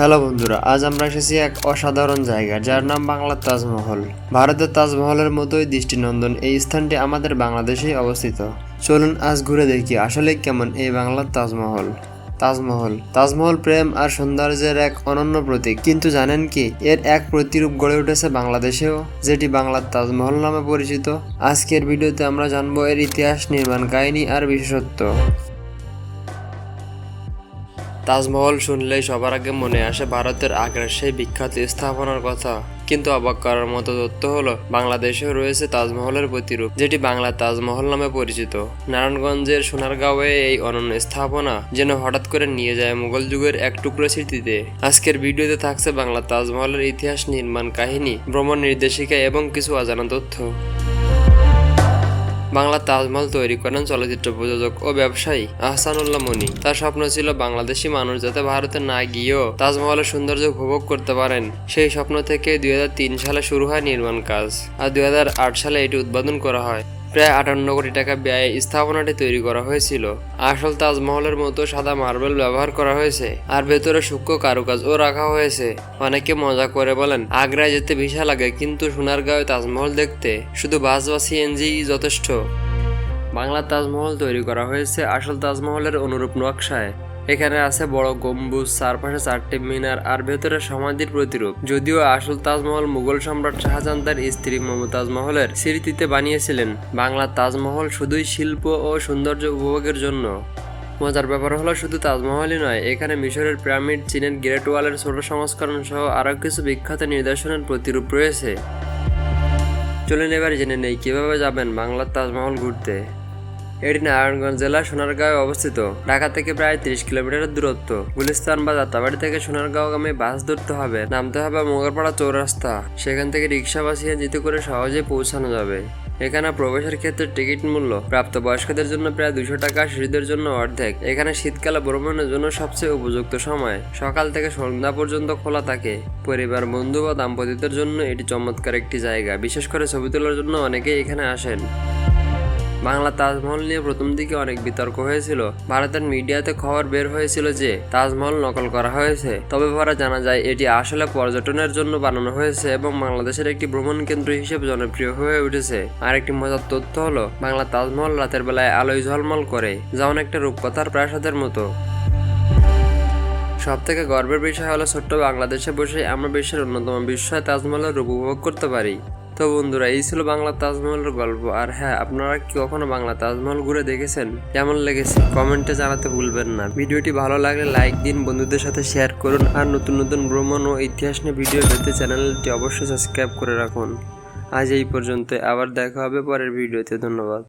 Hello বন্ধুরা, আজ আমরা এসেছি এক অসাধারণ জায়গা যার নাম বাংলার তাজমহল। ভারতের তাজমহলের মতোই দৃষ্টিনন্দন এই স্থানটি আমাদের বাংলাদেশেই অবস্থিত। চলুন আজ ঘুরে দেখি আসলে কেমন এই বাংলার তাজমহল। তাজমহল তাজমহল প্রেম আর সৌন্দর্যের এক অনন্য প্রতীক। কিন্তু জানেন কি, এর এক প্রতিরূপ গড়ে উঠেছে বাংলাদেশেও, যেটি বাংলার তাজমহল নামে পরিচিত। আজকের ভিডিওতে আমরা জানব এর ইতিহাস, নির্মাণ কাহিনী আর বিশেষত্ব। তাজমহল শুনলেই সবার আগে মনে আসে ভারতের আগ্রার সেই বিখ্যাত স্থাপনার কথা। কিন্তু অবাক করার মতো তথ্য হলো, বাংলাদেশেও রয়েছে তাজমহলের প্রতিরূপ, যেটি বাংলা তাজমহল নামে পরিচিত। নারায়ণগঞ্জের সোনারগাঁওয়ে এই অনন্য স্থাপনা যেন হঠাৎ করে নিয়ে যায় মুঘল যুগের এক টুকরো স্মৃতিতে। আজকের ভিডিওতে থাকছে বাংলা তাজমহলের ইতিহাস, নির্মাণ কাহিনী, ভ্রমণ নির্দেশিকা এবং কিছু অজানা তথ্য। বাংলা তাজমহল তৈরি করেন চলচ্চিত্র প্রযোজক ও ব্যবসায়ী আহসানুল্লাহ মনি। তার স্বপ্ন ছিল বাংলাদেশি মানুষ যাতে ভারতে না গিয়েও তাজমহলের সৌন্দর্য উপভোগ করতে পারেন। সেই স্বপ্ন থেকে দুই হাজার তিন সালে শুরু হয় নির্মাণ কাজ। আর দুই হাজার আট সালে এটি উদ্বোধন করা হয়। প্রায় আটান্ন কোটি টাকা ব্যয়ে স্থাপনাটি তৈরি করা হয়েছিল। আসল তাজমহলের মতো সাদা মার্বেল ব্যবহার করা হয়েছে, আর ভেতরে সূক্ষ্ম কারুকাজও রাখা হয়েছে। অনেকে মজা করে বলেন, আগ্রায় যেতে ভিসা লাগে, কিন্তু সোনারগাঁওয়ে তাজমহল দেখতে শুধু বাস বা সিএনজি যথেষ্ট। বাংলা তাজমহল তৈরি করা হয়েছে আসল তাজমহলের অনুরূপ নকশায়। এখানে আছে বড় গম্বুজ, চারপাশে চারটি মিনার আর ভেতরে সমাধির প্রতিরূপ। যদিও আসল তাজমহল মুঘল সম্রাট শাহজাহান তার স্ত্রী মমতাজ মহলের স্মৃতিতে বানিয়েছিলেন। বাংলার তাজমহল শুধুই শিল্প ও সৌন্দর্য উপভোগের জন্য। মজার ব্যাপার হলো শুধু তাজমহলই নয়, এখানে মিশরের পিরামিড, চীনের গ্রেট ওয়ালের ছোট সংস্করণ সহ আরও কিছু বিখ্যাত নিদর্শনের প্রতিরূপ রয়েছে। চলুন এবার জেনে নেই কীভাবে যাবেন বাংলার তাজমহল ঘুরতে। এটি নারায়ণগঞ্জ জেলার সোনারগাঁয়ে অবস্থিত। ঢাকা থেকে প্রায় তিরিশ কিলোমিটারের দূরত্ব। গুলিস্তান বা যাত্রাবাড়ি থেকে সোনারগাঁওগামী বাস ধরতে হবে, নামতে হবে মোগরপাড়া চৌরাস্তা। সেখান থেকে রিক্সা বা সিএনজিতে করে সহজে পৌঁছানো যাবে। এখানে প্রবেশের ক্ষেত্রে টিকিট মূল্য প্রাপ্তবয়স্কদের জন্য প্রায় দুশো টাকা, শিশুদের জন্য অর্ধেক। এখানে শীতকালে ভ্রমণের জন্য সবচেয়ে উপযুক্ত সময়। সকাল থেকে সন্ধ্যা পর্যন্ত খোলা থাকে। পরিবার, বন্ধু বা দাম্পত্যদের জন্য এটি চমৎকার একটি জায়গা। বিশেষ করে ছবি তোলার জন্য অনেকেই এখানে আসেন। বাংলা তাজমহল নিয়ে প্রথম দিকে অনেক বিতর্ক হয়েছিল। ভারতের মিডিয়াতে খবর বের হয়েছিল যে, তাজমহল নকল করা হয়েছে। তবে পরে জানা যায়, এটি আসলে পর্যটনের জন্য বানানো হয়েছে এবং বাংলাদেশের একটি ভ্রমণ কেন্দ্র হিসেবে জনপ্রিয় হয়ে উঠেছে। আর একটি মজার তথ্য হলো, বাংলা তাজমহল রাতের বেলায় আলোয় ঝলমল করে, যা অনেকটা রূপকথার প্রাসাদের মতো। সব থেকে গর্বের বিষয় হলো, ছোট্ট বাংলাদেশে বসে আমরা বিশ্বের অন্যতম বিস্ময় তাজমহলের উপভোগ করতে পারি। তো বন্ধুরা, এই ছিল বাংলা তাজমহলের গল্প। আর হ্যাঁ আপনারা কি কখনো বাংলা তাজমহল ঘুরে দেখেছেন? কেমন লেগেছে? কমেন্টে জানাতে ভুলবেন না। ভিডিওটি ভালো লাগলে লাইক দিন, বন্ধুদের সাথে শেয়ার করুন। আর নতুন নতুন ভ্রমণ ও ইতিহাস নিয়ে ভিডিও পেতে চ্যানেলটি অবশ্যই সাবস্ক্রাইব করে রাখুন। আজ এই পর্যন্ত আবার দেখা হবে পরের ভিডিওতে। ধন্যবাদ।